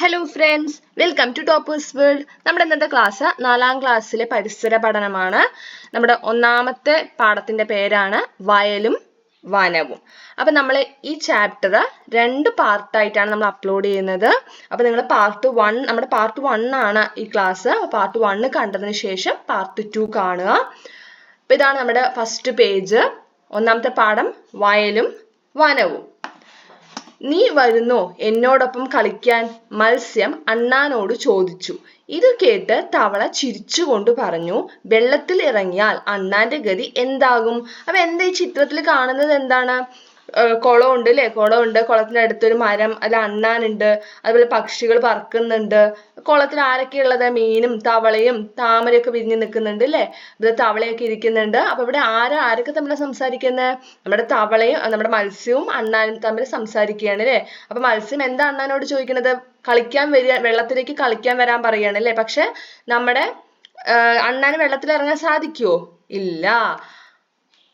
Hello friends welcome to toppers world നമ്മുടെ ഇന്നത്തെ class നാലാം ക്ലാസ്സിലെ പരിസര പഠനമാണ്. നമ്മുടെ ഒന്നാമത്തെ പാഠത്തിന്റെ പേരാണ് വയലും വനവും. അപ്പം നമ്മൾ ഈ ചാപ്റ്റർ രണ്ട് പാർട്ടായിട്ടാണ് നമ്മൾ അപ്ലോഡ് ചെയ്യുന്നത്. അപ്പം നിങ്ങൾ പാർട്ട് വൺ നമ്മുടെ പാർട്ട് വൺ ആണ് ഈ ക്ലാസ് പാർട്ട് വണ്ണ് കണ്ടതിന് ശേഷം പാർട്ട് ടു കാണുക. അപ്പം ഇതാണ് നമ്മുടെ ഫസ്റ്റ് പേജ് ഒന്നാമത്തെ പാഠം വയലും വനവും. നീ വരുന്നോ എന്നോടൊപ്പം കളിക്കാൻ? മത്സ്യം അണ്ണാനോട് ചോദിച്ചു. ഇത് കേട്ട് തവള ചിരിച്ചുകൊണ്ട് പറഞ്ഞു വെള്ളത്തിൽ ഇറങ്ങിയാൽ അണ്ണാന്റെ ഗതി എന്താകും? അപ്പൊ എന്താ ഈ ചിത്രത്തിൽ കാണുന്നത് എന്താണ്? ഏർ കുളമുണ്ട് ല്ലേ കുളമുണ്ട്. കുളത്തിന്റെ അടുത്തൊരു മരം അതിൽ അണ്ണാനുണ്ട്. അതുപോലെ പക്ഷികൾ പറക്കുന്നുണ്ട്. കുളത്തിൽ ആരൊക്കെയാ ഉള്ളത്? മീനും തവളയും താമരയൊക്കെ വിരിഞ്ഞു നിൽക്കുന്നുണ്ട് ല്ലേ ഇത് തവളയൊക്കെ ഇരിക്കുന്നുണ്ട്. അപ്പൊ ഇവിടെ ആരാ ആരൊക്കെ തമ്മിലാ സംസാരിക്കുന്നത് നമ്മുടെ തവളയും നമ്മുടെ മത്സ്യവും അണ്ണാനും തമ്മിൽ സംസാരിക്കുകയാണ് ല്ലേ അപ്പൊ മത്സ്യം എന്താ അണ്ണാനോട് ചോദിക്കുന്നത്? കളിക്കാൻ വരിക വെള്ളത്തിലേക്ക് കളിക്കാൻ വരാൻ പറയാണ് ല്ലേ പക്ഷെ നമ്മുടെ അണ്ണാന് വെള്ളത്തിൽ ഇറങ്ങാൻ സാധിക്കുവോ? ഇല്ല.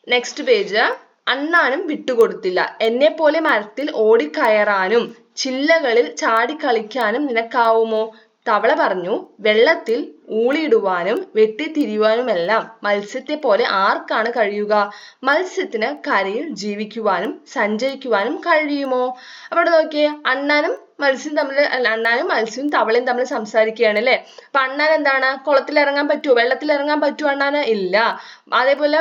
നെക്സ്റ്റ് പേജ് അണ്ണാനും വിട്ടുകൊടുത്തില്ല. എന്നെപ്പോലെ മരത്തിൽ ഓടിക്കയറാനും ചില്ലകളിൽ ചാടിക്കളിക്കാനും നിനക്കാവുമോ? തവള പറഞ്ഞു വെള്ളത്തിൽ ഊളിയിടുവാനും വെട്ടിത്തിരിയുവാനുമെല്ലാം മത്സ്യത്തെ പോലെ ആർക്കാണ് കഴിയുക? മത്സ്യത്തിന് കരയിൽ ജീവിക്കുവാനും സഞ്ചരിക്കുവാനും കഴിയുമോ? അപ്പൊ ഇവിടെ നോക്കിയേ അണ്ണാനും മത്സ്യം തമ്മിൽ അല്ല അണ്ണാനും മത്സ്യവും തവളയും തമ്മിൽ സംസാരിക്കുകയാണ് അല്ലേ? അപ്പൊ അണ്ണാൻ എന്താണ്? കുളത്തിൽ ഇറങ്ങാൻ പറ്റുമോ വെള്ളത്തിൽ ഇറങ്ങാൻ പറ്റുമോ അണ്ണാന്? ഇല്ല. അതേപോലെ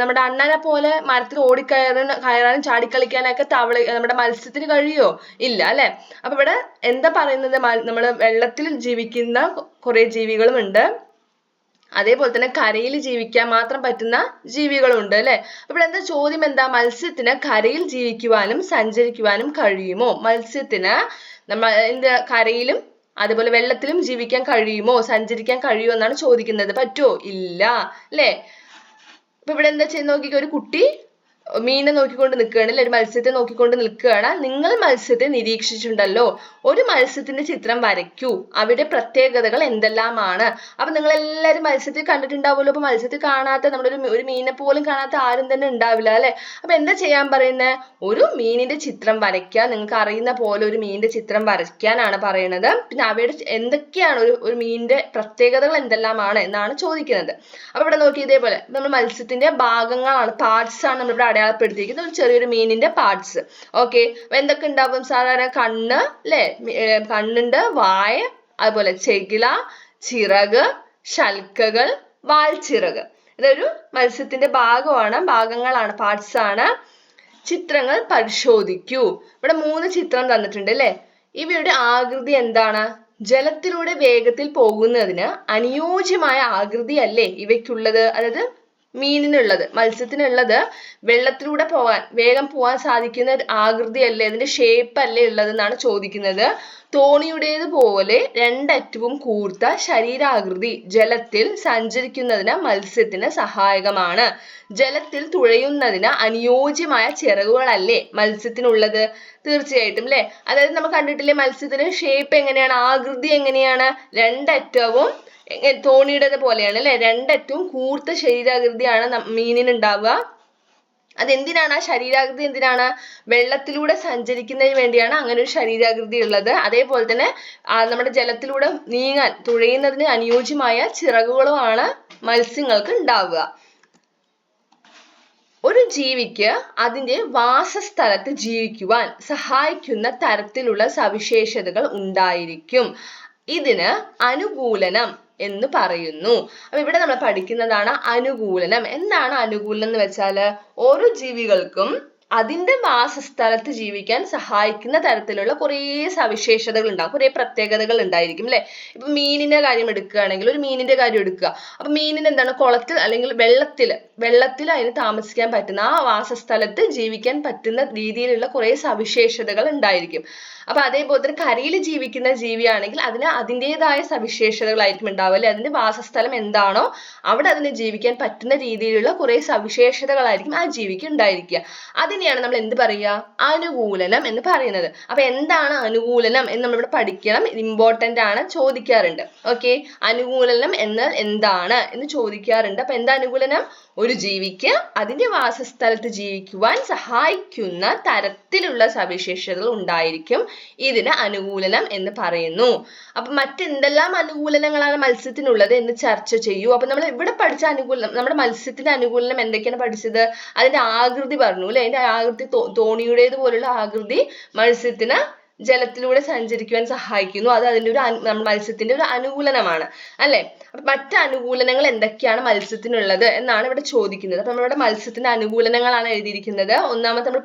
നമ്മുടെ അണ്ണാനെ പോലെ മരത്തിൽ ഓടിക്കയറാൻ കയറാനും ചാടിക്കളിക്കാനൊക്കെ തവള നമ്മുടെ മത്സ്യത്തിന് കഴിയുമോ ഇല്ല അല്ലെ? അപ്പൊ ഇവിടെ എന്താ പറയുന്നത്? നമ്മൾ വെള്ളത്തിൽ ജീവിക്കുന്ന കുറെ ജീവികളും ഉണ്ട് അതേപോലെ തന്നെ കരയിൽ ജീവിക്കാൻ മാത്രം പറ്റുന്ന ജീവികളും ഉണ്ട് അല്ലെ ഇവിടെ എന്താ ചോദ്യം എന്താ? മത്സ്യത്തിന് കരയിൽ ജീവിക്കുവാനും സഞ്ചരിക്കുവാനും കഴിയുമോ? മത്സ്യത്തിന് നമ്മ എന്ത് കരയിലും അതുപോലെ വെള്ളത്തിലും ജീവിക്കാൻ കഴിയുമോ? സഞ്ചരിക്കാൻ കഴിയുമോ എന്നാണ് ചോദിക്കുന്നത്. പറ്റുമോ ഇല്ല. ല്ലേ ഇപ്പൊ ഇവിടെ എന്താ ചെയ്ത് നോക്കിക്കേ ഒരു കുട്ടി മീനെ നോക്കിക്കൊണ്ട് നിൽക്കുകയാണ് അല്ലെ ഒരു മത്സ്യത്തെ നോക്കിക്കൊണ്ട് നിൽക്കുകയാണ്. നിങ്ങൾ മത്സ്യത്തെ നിരീക്ഷിച്ചിട്ടുണ്ടല്ലോ. ഒരു മത്സ്യത്തിന്റെ ചിത്രം വരയ്ക്കൂ. അവിടെ പ്രത്യേകതകൾ എന്തെല്ലാമാണ്? അപ്പൊ നിങ്ങൾ എല്ലാവരും മത്സ്യത്തെ കണ്ടിട്ടുണ്ടാവുമല്ലോ. അപ്പൊ മത്സ്യത്തെ കാണാത്ത നമ്മുടെ ഒരു മീനിനെ പോലും കാണാത്ത ആരും തന്നെ ഉണ്ടാവില്ല അല്ലെ? അപ്പൊ എന്താ ചെയ്യാൻ പറയുന്നത് ഒരു മീനിന്റെ ചിത്രം വരയ്ക്കുക. നിങ്ങൾക്ക് അറിയുന്ന പോലെ ഒരു മീനിന്റെ ചിത്രം വരയ്ക്കാനാണ് പറയുന്നത്. പിന്നെ അവയുടെ എന്തൊക്കെയാണ് ഒരു ഒരു മീനിന്റെ പ്രത്യേകതകൾ എന്തെല്ലാമാണ് എന്നാണ് ചോദിക്കുന്നത്. അപ്പൊ ഇവിടെ നോക്കി ഇതേപോലെ നമ്മൾ മത്സ്യത്തിന്റെ ഭാഗങ്ങളാണ് പാർട്സ് ആണ് നമ്മൾ ഇവിടെ അടയാളപ്പെടുത്തിയിരിക്കുന്നത് ഒരു ചെറിയൊരു മീനിന്റെ പാർട്സ് ഓക്കെ എന്തൊക്കെ ഉണ്ടാവും? സാധാരണ കണ്ണ് അല്ലെ കണ്ണുണ്ട് വായ അതുപോലെ ചെകിള ചിറക് ശൽക്കകൾ വാൽച്ചിറക്. ഇതൊരു മത്സ്യത്തിന്റെ ഭാഗമാണ്. ഭാഗങ്ങളാണ് പാർട്സ് ആണ്. ചിത്രങ്ങൾ പരിശോധിക്കൂ. ഇവിടെ മൂന്ന് ചിത്രം തന്നിട്ടുണ്ട് അല്ലെ ഇവയുടെ ആകൃതി എന്താണ്? ജലത്തിലൂടെ വേഗത്തിൽ പോകുന്നതിന് അനുയോജ്യമായ ആകൃതിയല്ലേ ഇവയ്ക്കുള്ളത്? അതായത് മീനിനുള്ളത് മത്സ്യത്തിനുള്ളത് വെള്ളത്തിലൂടെ പോകാൻ വേഗം പോകാൻ സാധിക്കുന്ന ആകൃതി അല്ലേ അതിന്റെ ഷേപ്പ് അല്ലേ ഉള്ളത് എന്നാണ് ചോദിക്കുന്നത്. തോണിയുടേത് പോലെ രണ്ടറ്റവും കൂർത്ത ശരീരാകൃതി ജലത്തിൽ സഞ്ചരിക്കുന്നതിന് മത്സ്യത്തിന് സഹായകമാണ്. ജലത്തിൽ തുഴയുന്നതിന് അനുയോജ്യമായ ചിറകുകളല്ലേ മത്സ്യത്തിനുള്ളത്? തീർച്ചയായിട്ടും അല്ലെ അതായത് നമ്മൾ കണ്ടിട്ടില്ലേ മത്സ്യത്തിന്റെ ഷേപ്പ് എങ്ങനെയാണ്? ആകൃതി എങ്ങനെയാണ്? രണ്ടറ്റവും തോണിയുടേത് പോലെയാണ് അല്ലെ രണ്ടറ്റവും കൂർത്ത ശരീരാകൃതിയാണ് മീനിന് ഉണ്ടാവുക അതെന്തിനാണ് ആ ശരീരാകൃതി എന്തിനാണ്? വെള്ളത്തിലൂടെ സഞ്ചരിക്കുന്നതിന് വേണ്ടിയാണ് അങ്ങനെ ഒരു ശരീരാകൃതി ഉള്ളത്. അതേപോലെ തന്നെ നമ്മുടെ ജലത്തിലൂടെ നീങ്ങാൻ തുഴയുന്നതിന് അനുയോജ്യമായ ചിറകുകളുമാണ് മത്സ്യങ്ങൾക്ക് ഉണ്ടാവുക. ഒരു ജീവിക്ക് അതിന്റെ വാസസ്ഥലത്ത് ജീവിക്കുവാൻ സഹായിക്കുന്ന തരത്തിലുള്ള സവിശേഷതകൾ ഉണ്ടായിരിക്കും. ഇതിന് അനുകൂലനം എന്ന് പറയുന്നു. അപ്പൊ ഇവിടെ നമ്മൾ പഠിക്കുന്നതാണ് അനുകൂലനം. എന്താണ് അനുകൂലനം എന്ന് വെച്ചാൽ ഓരോ ജീവികൾക്കും അതിന്റെ വാസസ്ഥലത്ത് ജീവിക്കാൻ സഹായിക്കുന്ന തരത്തിലുള്ള കുറേ സവിശേഷതകൾ ഉണ്ടാവും. കുറേ പ്രത്യേകതകൾ ഉണ്ടായിരിക്കും അല്ലെ? ഇപ്പൊ മീനിന്റെ കാര്യം എടുക്കുകയാണെങ്കിൽ ഒരു മീനിന്റെ കാര്യം എടുക്കുക. അപ്പൊ മീനിന് എന്താണ്? കുളത്തിൽ അല്ലെങ്കിൽ വെള്ളത്തിൽ വെള്ളത്തിൽ അതിന് താമസിക്കാൻ പറ്റുന്ന ആ വാസസ്ഥലത്ത് ജീവിക്കാൻ പറ്റുന്ന രീതിയിലുള്ള കുറേ സവിശേഷതകൾ ഉണ്ടായിരിക്കും. അപ്പൊ അതേപോലെ തന്നെ കരയിൽ ജീവിക്കുന്ന ജീവിയാണെങ്കിൽ അതിന് അതിന്റെതായ സവിശേഷതകളായിരിക്കും ഉണ്ടാവുക അല്ലെ? അതിന്റെ വാസസ്ഥലം എന്താണോ അവിടെ അതിന് ജീവിക്കാൻ പറ്റുന്ന രീതിയിലുള്ള കുറേ സവിശേഷതകളായിരിക്കും ആ ജീവിക്ക് ഉണ്ടായിരിക്കുക. അതേ അതിനെയാണ് നമ്മൾ എന്ത് പറയുക? അനുകൂലനം എന്ന് പറയുന്നത്. അപ്പൊ എന്താണ് അനുകൂലനം എന്ന് നമ്മളിവിടെ പഠിക്കണം. ഇമ്പോർട്ടന്റ് ആണ്. ചോദിക്കാറുണ്ട്. ഓക്കെ അനുകൂലനം എന്നാൽ എന്താണ് എന്ന് ചോദിക്കാറുണ്ട്. അപ്പൊ എന്താ അനുകൂലനം? ഒരു ജീവിക്ക് അതിന്റെ വാസസ്ഥലത്ത് ജീവിക്കുവാൻ സഹായിക്കുന്ന തരത്തിലുള്ള സവിശേഷതകൾ ഉണ്ടായിരിക്കും. ഇതിന് അനുകൂലനം എന്ന് പറയുന്നു. അപ്പൊ മറ്റെന്തെല്ലാം അനുകൂലനങ്ങളാണ് മത്സ്യത്തിനുള്ളത് എന്ന് ചർച്ച ചെയ്യൂ. അപ്പൊ നമ്മൾ ഇവിടെ പഠിച്ച അനുകൂലനം നമ്മുടെ മത്സ്യത്തിന്റെ അനുകൂലനം എന്തൊക്കെയാണ് പഠിച്ചത്? അതിന്റെ ആകൃതി പറഞ്ഞു അല്ലെ? അതിന്റെ ആകൃതി തോണിയുടേത് പോലുള്ള ആകൃതി മത്സ്യത്തിന് ജലത്തിലൂടെ സഞ്ചരിക്കുവാൻ സഹായിക്കുന്നു. അത് അതിന്റെ ഒരു മത്സ്യത്തിന്റെ ഒരു അനുകൂലനമാണ്. അല്ലെ? മറ്റ് അനുകൂലനങ്ങൾ എന്തൊക്കെയാണ് മത്സ്യത്തിനുള്ളത് എന്നാണ് ഇവിടെ ചോദിക്കുന്നത്. അപ്പൊ നമ്മളിവിടെ മത്സ്യത്തിന്റെ അനുകൂലനങ്ങളാണ് എഴുതിയിരിക്കുന്നത്. ഒന്നാമത്തെ നമ്മൾ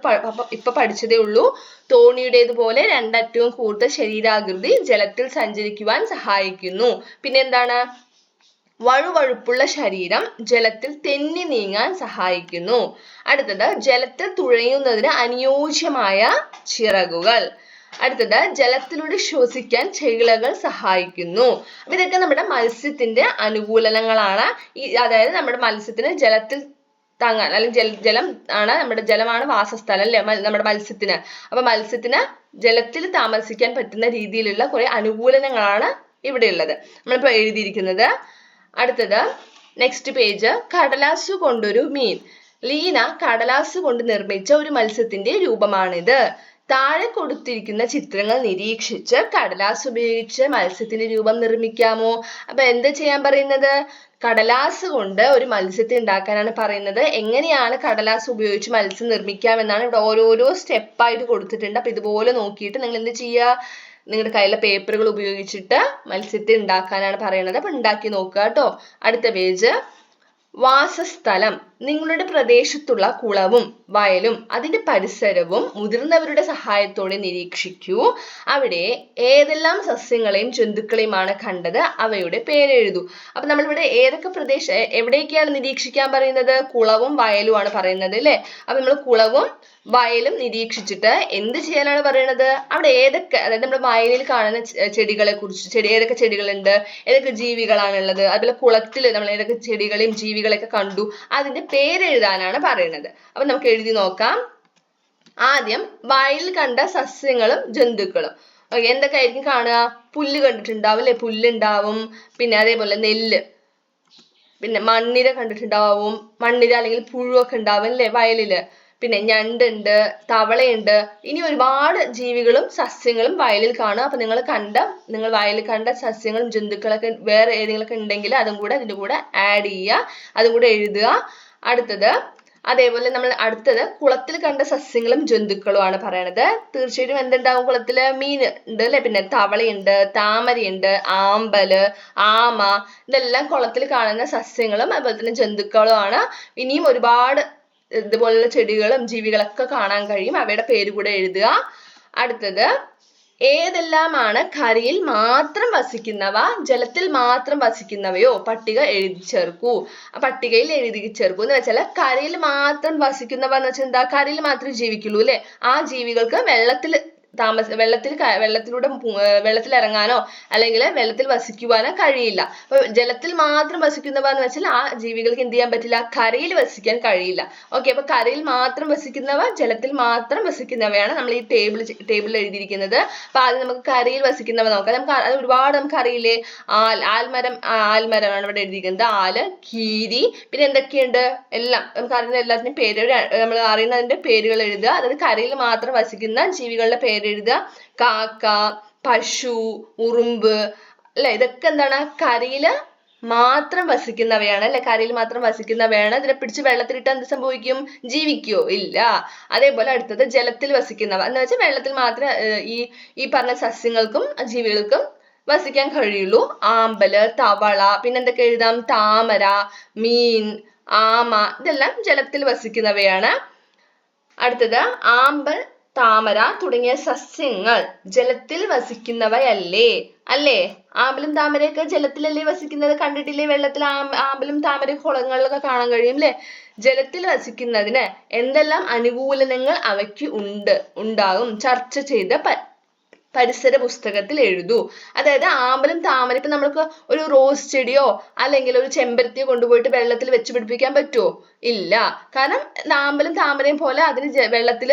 ഇപ്പൊ പഠിച്ചതേ ഉള്ളൂ. തോണിയുടേതുപോലെ രണ്ടറ്റവും കൂർത്ത ശരീരാകൃതി ജലത്തിൽ സഞ്ചരിക്കുവാൻ സഹായിക്കുന്നു. പിന്നെ എന്താണ്? വഴുവഴുപ്പുള്ള ശരീരം ജലത്തിൽ തെന്നി നീങ്ങാൻ സഹായിക്കുന്നു. അടുത്തത് ജലത്തിൽ തുഴയുന്നതിന് അനുയോജ്യമായ ചിറകുകൾ. അടുത്തത് ജലത്തിലൂടെ ശ്വസിക്കാൻ ചെകിളകൾ സഹായിക്കുന്നു. അപ്പൊ ഇതൊക്കെ നമ്മുടെ മത്സ്യത്തിന്റെ അനുകൂലനങ്ങളാണ്. ഈ അതായത് നമ്മുടെ മത്സ്യത്തിന് ജലത്തിൽ താങ്ങാൻ അല്ലെങ്കിൽ ജല ജലം ആണ് നമ്മുടെ ജലമാണ് വാസസ്ഥലം അല്ലെ? നമ്മുടെ മത്സ്യത്തിന്. അപ്പൊ മത്സ്യത്തിന് ജലത്തിൽ താമസിക്കാൻ പറ്റുന്ന രീതിയിലുള്ള കുറെ അനുകൂലനങ്ങളാണ് ഇവിടെ ഉള്ളത്. നമ്മളിപ്പോ എഴുതിയിരിക്കുന്നത് അടുത്തത് നെക്സ്റ്റ് പേജ് കടലാസു കൊണ്ടൊരു മീൻ. ലീന കടലാസ് കൊണ്ട് നിർമ്മിച്ച ഒരു മത്സ്യത്തിന്റെ രൂപമാണിത്. താഴെ കൊടുത്തിരിക്കുന്ന ചിത്രങ്ങൾ നിരീക്ഷിച്ച് കടലാസ് ഉപയോഗിച്ച് മത്സ്യത്തിന്റെ രൂപം നിർമ്മിക്കാമോ? അപ്പൊ എന്താ ചെയ്യാൻ പറയുന്നത്? കടലാസ് കൊണ്ട് ഒരു മത്സ്യത്തെ ഉണ്ടാക്കാനാണ് പറയുന്നത്. എങ്ങനെയാണ് കടലാസ് ഉപയോഗിച്ച് മത്സ്യം നിർമ്മിക്കാം എന്നാണ് ഇവിടെ ഓരോരോ സ്റ്റെപ്പായിട്ട് കൊടുത്തിട്ടുണ്ട്. അപ്പൊ ഇതുപോലെ നോക്കിയിട്ട് നിങ്ങൾ എന്ത് ചെയ്യുക? നിങ്ങളുടെ കയ്യിലെ പേപ്പറുകൾ ഉപയോഗിച്ചിട്ട് മത്സ്യത്തെ ഉണ്ടാക്കാനാണ് പറയുന്നത്. അപ്പൊ ഉണ്ടാക്കി നോക്കുക കേട്ടോ. അടുത്ത പേജ് വാസസ്ഥലം നിങ്ങളുടെ പ്രദേശത്തുള്ള കുളവും വയലും അതിന്റെ പരിസരവും മുതിർന്നവരുടെ സഹായത്തോടെ നിരീക്ഷിക്കൂ. അവിടെ ഏതെല്ലാം സസ്യങ്ങളെയും ജന്തുക്കളെയുമാണ് കണ്ടത് അവയുടെ പേരെഴുതൂ. അപ്പൊ നമ്മളിവിടെ ഏതൊക്കെ പ്രദേശ എവിടേക്കാണ് നിരീക്ഷിക്കാൻ പറയുന്നത്? കുളവും വയലുമാണ് പറയുന്നത് അല്ലെ? അപ്പൊ നമ്മൾ കുളവും വയലും നിരീക്ഷിച്ചിട്ട് എന്ത് ചെയ്യാനാണ് പറയുന്നത്? അവിടെ ഏതൊക്കെ അതായത് നമ്മുടെ വയലിൽ കാണുന്ന ചെടികളെ കുറിച്ച് ചെടി ഏതൊക്കെ ചെടികളുണ്ട്? ഏതൊക്കെ ജീവികളാണുള്ളത്? അതുപോലെ കുളത്തിൽ നമ്മൾ ഏതൊക്കെ ചെടികളെയും ജീവികളെയൊക്കെ കണ്ടു. അതിന്റെ പേരെഴുതാനാണ് പറയുന്നത്. അപ്പൊ നമുക്ക് എഴുതി നോക്കാം. ആദ്യം വയലിൽ കണ്ട സസ്യങ്ങളും ജന്തുക്കളും. എന്തൊക്കെ ആയിരിക്കും കാണുക? പുല്ല് കണ്ടിട്ടുണ്ടാവും അല്ലെ? പുല്ലുണ്ടാവും. പിന്നെ അതേപോലെ നെല്ല്. പിന്നെ മണ്ണിര കണ്ടിട്ടുണ്ടാവും. മണ്ണിര അല്ലെങ്കിൽ പുഴുവൊക്കെ ഉണ്ടാവും അല്ലേ വയലിൽ? പിന്നെ ഞണ്ടുണ്ട് തവളയുണ്ട്. ഇനി ഒരുപാട് ജീവികളും സസ്യങ്ങളും വയലിൽ കാണും അപ്പൊ നിങ്ങൾ കണ്ട നിങ്ങൾ വയലിൽ കണ്ട സസ്യങ്ങളും ജന്തുക്കളൊക്കെ വേറെ ഏതെങ്കിലുമൊക്കെ ഉണ്ടെങ്കിൽ അതും കൂടെ അതിന്റെ കൂടെ ആഡ് ചെയ്യുക. അതും കൂടെ എഴുതുക. അടുത്തത് അതേപോലെ നമ്മൾ അടുത്തത് കുളത്തിൽ കണ്ട സസ്യങ്ങളും ജന്തുക്കളും ആണ് പറയണത്. തീർച്ചയായിട്ടും എന്തുണ്ടാവും കുളത്തിൽ മീൻ ഉണ്ട് അല്ലെ? പിന്നെ തവളയുണ്ട് താമരയുണ്ട് ആമ്പൽ ആമ. ഇതെല്ലാം കുളത്തിൽ കാണുന്ന സസ്യങ്ങളും അതുപോലെ തന്നെ ജന്തുക്കളും ആണ് ഇനിയും ഒരുപാട് ഇതുപോലുള്ള ചെടികളും ജീവികളൊക്കെ കാണാൻ കഴിയും. അവയുടെ പേര് കൂടെ എഴുതുക. അടുത്തത് ഏതെല്ലാമാണ് കരയിൽ മാത്രം വസിക്കുന്നവ? ജലത്തിൽ മാത്രം വസിക്കുന്നവയോ? പട്ടിക എഴുതി ചേർക്കൂ. പട്ടികയിൽ എഴുതി ചേർക്കൂ എന്ന് വെച്ചാൽ കരയിൽ മാത്രം വസിക്കുന്നവ എന്ന് വെച്ചാൽ എന്താ? കരയിൽ മാത്രമേ ജീവിക്കുള്ളൂ അല്ലെ? ആ ജീവികൾക്ക് വെള്ളത്തിൽ താമസ വെള്ളത്തിൽ വെള്ളത്തിലൂടെ വെള്ളത്തിൽ ഇറങ്ങാനോ അല്ലെങ്കിൽ വെള്ളത്തിൽ വസിക്കുവാനോ കഴിയില്ല. അപ്പൊ ജലത്തിൽ മാത്രം വസിക്കുന്നവ എന്ന് വെച്ചാൽ ആ ജീവികൾക്ക് എന്ത് ചെയ്യാൻ പറ്റില്ല? കരയിൽ വസിക്കാൻ കഴിയില്ല. ഓക്കെ അപ്പൊ കരയിൽ മാത്രം വസിക്കുന്നവ ജലത്തിൽ മാത്രം വസിക്കുന്നവയാണ് നമ്മൾ ഈ ടേബിൾ ടേബിളിൽ എഴുതിയിരിക്കുന്നത്. അപ്പൊ ആദ്യം നമുക്ക് കരയിൽ വസിക്കുന്നവ നോക്കാം. നമുക്ക് അത് ഒരുപാട് നമുക്ക് അറിയില്ലേ? ആൽ ആൽമരം ആൽമരമാണ് ഇവിടെ എഴുതിയിരിക്കുന്നത്. ആൽ കീരി പിന്നെ എന്തൊക്കെയുണ്ട്? എല്ലാം നമുക്ക് അറിയുന്ന എല്ലാത്തിനും പേര് നമ്മൾ അറിയുന്നതിന്റെ പേരുകൾ എഴുതുക. അതായത് കരയിൽ മാത്രം വസിക്കുന്ന ജീവികളുടെ പേര് എഴുതുക. കാക്ക പശു ഉറുമ്പ് അല്ലെ? ഇതൊക്കെ എന്താണ്? കരയിൽ മാത്രം വസിക്കുന്നവയാണ് അല്ലെ? കരയിൽ മാത്രം വസിക്കുന്നവയാണ്. ഇതിനെ പിടിച്ച് വെള്ളത്തിലിട്ട് എന്ത് സംഭവിക്കും? ജീവിക്കുവോ ഇല്ല. അതേപോലെ അടുത്തത് ജലത്തിൽ വസിക്കുന്നവ. എന്ന് വെച്ചാൽ വെള്ളത്തിൽ മാത്രം ഈ ഈ പറഞ്ഞ സസ്യങ്ങൾക്കും ജീവികൾക്കും വസിക്കാൻ കഴിയുള്ളൂ. ആമ്പൽ തവള പിന്നെ എന്തൊക്കെ എഴുതാം? താമര മീൻ ആമ. ഇതെല്ലാം ജലത്തിൽ വസിക്കുന്നവയാണ്. അടുത്തത് ആമ്പൽ താമര തുടങ്ങിയ സസ്യങ്ങൾ ജലത്തിൽ വസിക്കുന്നവയല്ലേ? അല്ലേ? ആമ്പലും താമരയൊക്കെ ജലത്തിലല്ലേ വസിക്കുന്നത്? കണ്ടിട്ടില്ലേ? വെള്ളത്തിൽ ആമ്പലും താമര കുളങ്ങളിലൊക്കെ കാണാൻ കഴിയും അല്ലേ ജലത്തിൽ വസിക്കുന്നതിന് എന്തെല്ലാം അനുകൂലനങ്ങൾ അവയ്ക്ക് ഉണ്ട്? ഉണ്ടാകും. ചർച്ച ചെയ്ത പരിസര പുസ്തകത്തിൽ എഴുതൂ. അതായത് ആമ്പലും താമര ഇപ്പൊ നമ്മൾക്ക് ഒരു റോസ് ചെടിയോ അല്ലെങ്കിൽ ഒരു ചെമ്പരത്തിയോ കൊണ്ടുപോയിട്ട് വെള്ളത്തിൽ വെച്ച് പിടിപ്പിക്കാൻ പറ്റുമോ ഇല്ല. കാരണം ആമ്പലും താമരയും പോലെ അതിന് വെള്ളത്തിൽ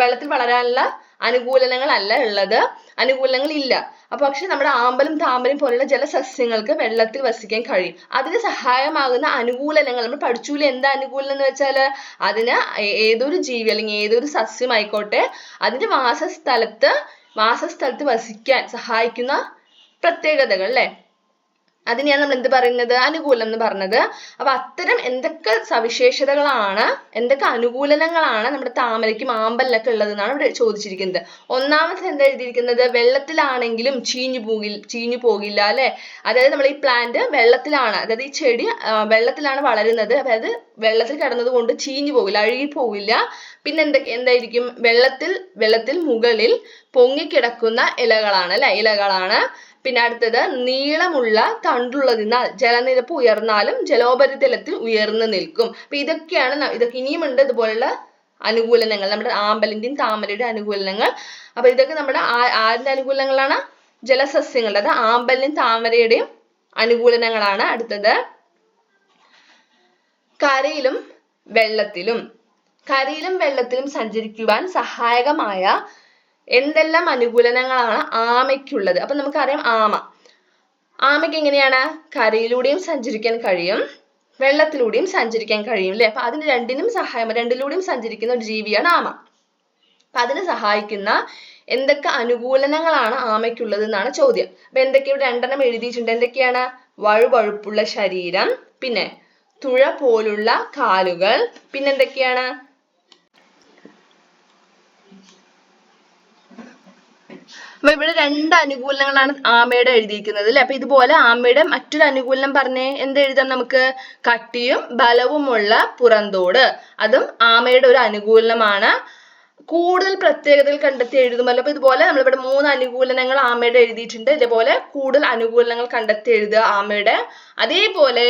വെള്ളത്തിൽ വളരാനുള്ള അനുകൂലനങ്ങളല്ല ഉള്ളത്. അനുകൂലനങ്ങൾ ഇല്ല അപ്പൊ പക്ഷെ നമ്മുടെ ആമ്പലും താമരയും പോലുള്ള ജലസസ്യങ്ങൾക്ക് വെള്ളത്തിൽ വസിക്കാൻ കഴിയും. അതിന് സഹായമാകുന്ന അനുകൂലനങ്ങൾ നമ്മൾ പഠിച്ചൂലെ എന്താ അനുകൂലനം എന്ന് വെച്ചാൽ അതിന് ഏതൊരു ജീവി അല്ലെങ്കിൽ ഏതൊരു സസ്യം ആയിക്കോട്ടെ അതിന്റെ വാസസ്ഥലത്ത് വാസസ്ഥലത്ത് വസിക്കാൻ സഹായിക്കുന്ന പ്രത്യേകതകൾ അല്ലേ? അതിനെയാണ് നമ്മൾ എന്ത് പറയുന്നത്? അനുകൂലം എന്ന് പറഞ്ഞത്. അപ്പൊ അത്തരം എന്തൊക്കെ സവിശേഷതകളാണ് എന്തൊക്കെ അനുകൂലനങ്ങളാണ് നമ്മുടെ താമരയ്ക്കും ആമ്പലിനൊക്കെ ഉള്ളതെന്നാണ് ഇവിടെ ചോദിച്ചിരിക്കുന്നത്. ഒന്നാമത്തെ എന്താ എഴുതിയിരിക്കുന്നത്? വെള്ളത്തിലാണെങ്കിലും ചീഞ്ഞു പോകിൽ ചീഞ്ഞു പോകില്ല അല്ലെ? അതായത് നമ്മൾ ഈ പ്ലാന്റ് വെള്ളത്തിലാണ് അതായത് ഈ ചെടി വെള്ളത്തിലാണ് വളരുന്നത്. അതായത് വെള്ളത്തിൽ കിടന്നത് കൊണ്ട് ചീഞ്ഞു പോകില്ല അഴുകി പോകില്ല. പിന്നെ എന്തൊക്കെ എന്തായിരിക്കും? വെള്ളത്തിൽ വെള്ളത്തിൽ മുകളിൽ പൊങ്ങിക്കിടക്കുന്ന ഇലകളാണ് അല്ലെ? ഇലകളാണ്. പിന്നെ അടുത്തത് നീളമുള്ള തണ്ടുള്ളതിനാൽ ജലനിരപ്പ് ഉയർന്നാലും ജലോപരിതലത്തിൽ ഉയർന്നു നിൽക്കും. അപ്പൊ ഇതൊക്കെയാണ് ഇതൊക്കെ ഇനിയുമുണ്ട് ഇതുപോലുള്ള അനുകൂലനങ്ങൾ. നമ്മുടെ ആമ്പലിന്റെയും താമരയുടെ അനുകൂലനങ്ങൾ. അപ്പൊ ഇതൊക്കെ നമ്മുടെ ആരുടെ അനുകൂലനങ്ങളാണ്? ജലസസ്യങ്ങളുടെ അതായത് ആമ്പലിനും താമരയുടെയും അനുകൂലനങ്ങളാണ്. അടുത്തത് കരയിലും വെള്ളത്തിലും. കരയിലും വെള്ളത്തിലും സഞ്ചരിക്കുവാൻ സഹായകമായ എന്തെല്ലാം അനുകൂലനങ്ങളാണ് ആമയ്ക്കുള്ളത്? അപ്പൊ നമുക്കറിയാം ആമ. ആമയ്ക്ക് എങ്ങനെയാണ്? കരയിലൂടെയും സഞ്ചരിക്കാൻ കഴിയും വെള്ളത്തിലൂടെയും സഞ്ചരിക്കാൻ കഴിയും അല്ലെ അപ്പൊ അതിന് രണ്ടിനും സഹായം രണ്ടിലൂടെയും സഞ്ചരിക്കുന്ന ഒരു ജീവിയാണ് ആമ. അപ്പൊ അതിന് സഹായിക്കുന്ന എന്തൊക്കെ അനുകൂലനങ്ങളാണ് ആമയ്ക്കുള്ളത് എന്നാണ് ചോദ്യം. അപ്പൊ എന്തൊക്കെ ഇവിടെ രണ്ടെണ്ണം എഴുതിയിട്ടുണ്ട്? എന്തൊക്കെയാണ്? വഴുവഴുപ്പുള്ള ശരീരം പിന്നെ തുഴ പോലുള്ള കാലുകൾ പിന്നെന്തൊക്കെയാണ് അപ്പൊ ഇവിടെ രണ്ട് അനുകൂലങ്ങളാണ് ആമയുടെ എഴുതിയിരിക്കുന്നത് അല്ലെ? അപ്പൊ ഇതുപോലെ ആമയുടെ മറ്റൊരു അനുകൂലം പറഞ്ഞേ എന്ത് എഴുതാം നമുക്ക്? കട്ടിയും ബലവുമുള്ള പുറന്തോട്. അതും ആമയുടെ ഒരു അനുകൂലനമാണ് കൂടുതൽ പ്രത്യേകതകൾ കണ്ടെത്തി എഴുതുമല്ലോ അപ്പൊ ഇതുപോലെ നമ്മളിവിടെ മൂന്ന് അനുകൂലനങ്ങൾ ആമയുടെ എഴുതിയിട്ടുണ്ട്. ഇതേപോലെ കൂടുതൽ അനുകൂലനങ്ങൾ കണ്ടെത്തി എഴുതുക ആമയുടെ. അതേപോലെ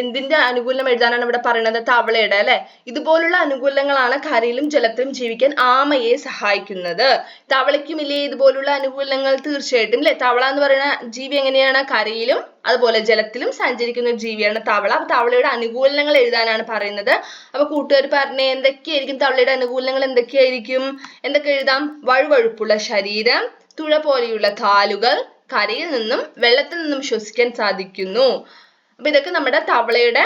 എന്തിന്റെ അനുകൂലം എഴുതാനാണ് ഇവിടെ പറയുന്നത്? തവളയുടെ അല്ലെ? ഇതുപോലുള്ള അനുകൂലങ്ങളാണ് കരയിലും ജലത്തിലും ജീവിക്കാൻ ആമയെ സഹായിക്കുന്നത്. തവളയ്ക്കും ഇല്ലേ ഇതുപോലുള്ള അനുകൂലങ്ങൾ തീർച്ചയായിട്ടും അല്ലെ? തവള എന്ന് പറയുന്ന ജീവി എങ്ങനെയാണ്? കരയിലും അതുപോലെ ജലത്തിലും സഞ്ചരിക്കുന്ന ജീവിയാണ് തവള. അപ്പൊ തവളയുടെ അനുകൂലനങ്ങൾ എഴുതാനാണ് പറയുന്നത്. അപ്പൊ കൂട്ടുകാർ പറഞ്ഞേ എന്തൊക്കെയായിരിക്കും തവളയുടെ അനുകൂലനങ്ങൾ? എന്തൊക്കെയായിരിക്കും? എന്തൊക്കെ എഴുതാം? വഴുവഴുപ്പുള്ള ശരീരം തുഴ പോലെയുള്ള കാലുകൾ കരയിൽ നിന്നും വെള്ളത്തിൽ നിന്നും ശ്വസിക്കാൻ സാധിക്കുന്നു. അപ്പൊ ഇതൊക്കെ നമ്മുടെ തവളയുടെ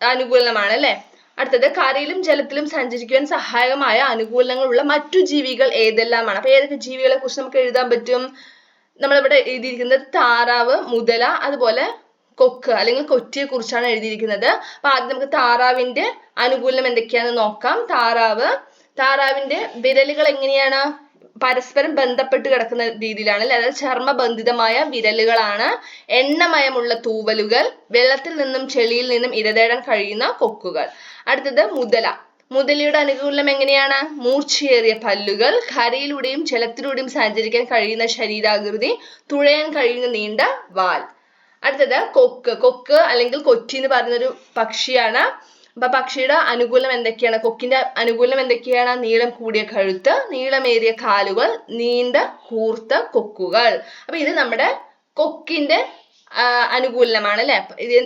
അനുകൂലമാണ് അല്ലെ? അടുത്തത് കരയിലും ജലത്തിലും സഞ്ചരിക്കുവാൻ സഹായകമായ അനുകൂലങ്ങളുള്ള മറ്റു ജീവികൾ ഏതെല്ലാമാണ്? അപ്പൊ ഏതൊക്കെ ജീവികളെ കുറിച്ച് നമുക്ക് എഴുതാൻ പറ്റും? നമ്മളിവിടെ എഴുതിയിരിക്കുന്നത് താറാവ് മുതല അതുപോലെ കൊക്ക് അല്ലെങ്കിൽ കൊറ്റിയെ കുറിച്ചാണ് എഴുതിയിരിക്കുന്നത്. അപ്പൊ ആദ്യം നമുക്ക് താറാവിന്റെ അനുകൂലം എന്തൊക്കെയാണെന്ന് നോക്കാം. താറാവ് താറാവിന്റെ വിരലുകൾ എങ്ങനെയാണ്? പരസ്പരം ബന്ധപ്പെട്ട് കിടക്കുന്ന രീതിയിലാണ് അല്ലെ? അതായത് ചർമ്മബന്ധിതമായ വിരലുകളാണ്. എണ്ണമയമുള്ള തൂവലുകൾ വെള്ളത്തിൽ നിന്നും ചെളിയിൽ നിന്നും ഇരതേടാൻ കഴിയുന്ന കൊക്കുകൾ. അടുത്തത് മുതല. മുതലയുടെ അനുകൂലം എങ്ങനെയാണ്? മൂർച്ചയേറിയ പല്ലുകൾ കരയിലൂടെയും ജലത്തിലൂടെയും സഞ്ചരിക്കാൻ കഴിയുന്ന ശരീരാകൃതി തുഴയാൻ കഴിയുന്ന നീണ്ട വാൽ. അടുത്തത് കൊക്ക്. കൊക്ക് അല്ലെങ്കിൽ കൊച്ചി എന്ന് പറയുന്നൊരു പക്ഷിയാണ്. അപ്പൊ പക്ഷിയുടെ അനുകൂലം എന്തൊക്കെയാണ്? കൊക്കിന്റെ അനുകൂലം എന്തൊക്കെയാണ്? നീളം കൂടിയ കഴുത്ത് നീളമേറിയ കാലുകൾ നീണ്ട കൂർത്ത കൊക്കുകൾ. അപ്പൊ ഇത് നമ്മുടെ കൊക്കിന്റെ അനുകൂലമാണ് അല്ലെ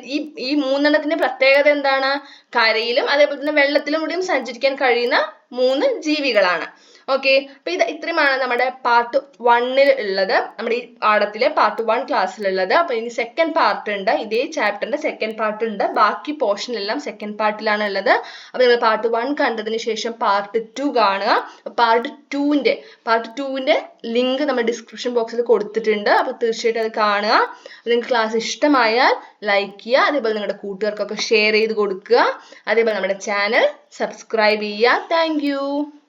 ഈ ഈ മൂന്നെണ്ണത്തിന്റെ പ്രത്യേകത എന്താണ്? കരയിലും അതേപോലെ തന്നെ വെള്ളത്തിലും കൂടിയും സഞ്ചരിക്കാൻ കഴിയുന്ന മൂന്ന് ജീവികളാണ്. ഓക്കെ അപ്പൊ ഇത് ഇത്രയുമാണ് നമ്മുടെ പാർട്ട് വണ്ണിൽ ഉള്ളത്. നമ്മുടെ ഈ പാഠത്തിലെ പാർട്ട് വൺ ക്ലാസ്സിലുള്ളത് അപ്പൊ ഇനി സെക്കൻഡ് പാർട്ട് ഉണ്ട്. ഇതേ ചാപ്റ്ററിന്റെ സെക്കൻഡ് പാർട്ട് ഉണ്ട്. ബാക്കി പോർഷൻ എല്ലാം സെക്കൻഡ് പാർട്ടിലാണ് ഉള്ളത്. അപ്പൊ നിങ്ങൾ പാർട്ട് വൺ കണ്ടതിന് ശേഷം പാർട്ട് ടു കാണുക. പാർട്ട് ടുവിന്റെ പാർട്ട് ന്റെ ലിങ്ക് നമ്മൾ ഡിസ്ക്രിപ്ഷൻ ബോക്സിൽ കൊടുത്തിട്ടുണ്ട്. അപ്പൊ തീർച്ചയായിട്ടും അത് കാണുക. നിങ്ങൾക്ക് ക്ലാസ് ഇഷ്ടമായാൽ ലൈക്ക് ചെയ്യുക. അതേപോലെ നിങ്ങളുടെ കൂട്ടുകാർക്കൊക്കെ ഷെയർ ചെയ്ത് കൊടുക്കുക. അതേപോലെ നമ്മുടെ ചാനൽ സബ്സ്ക്രൈബ് ചെയ്യുക. താങ്ക്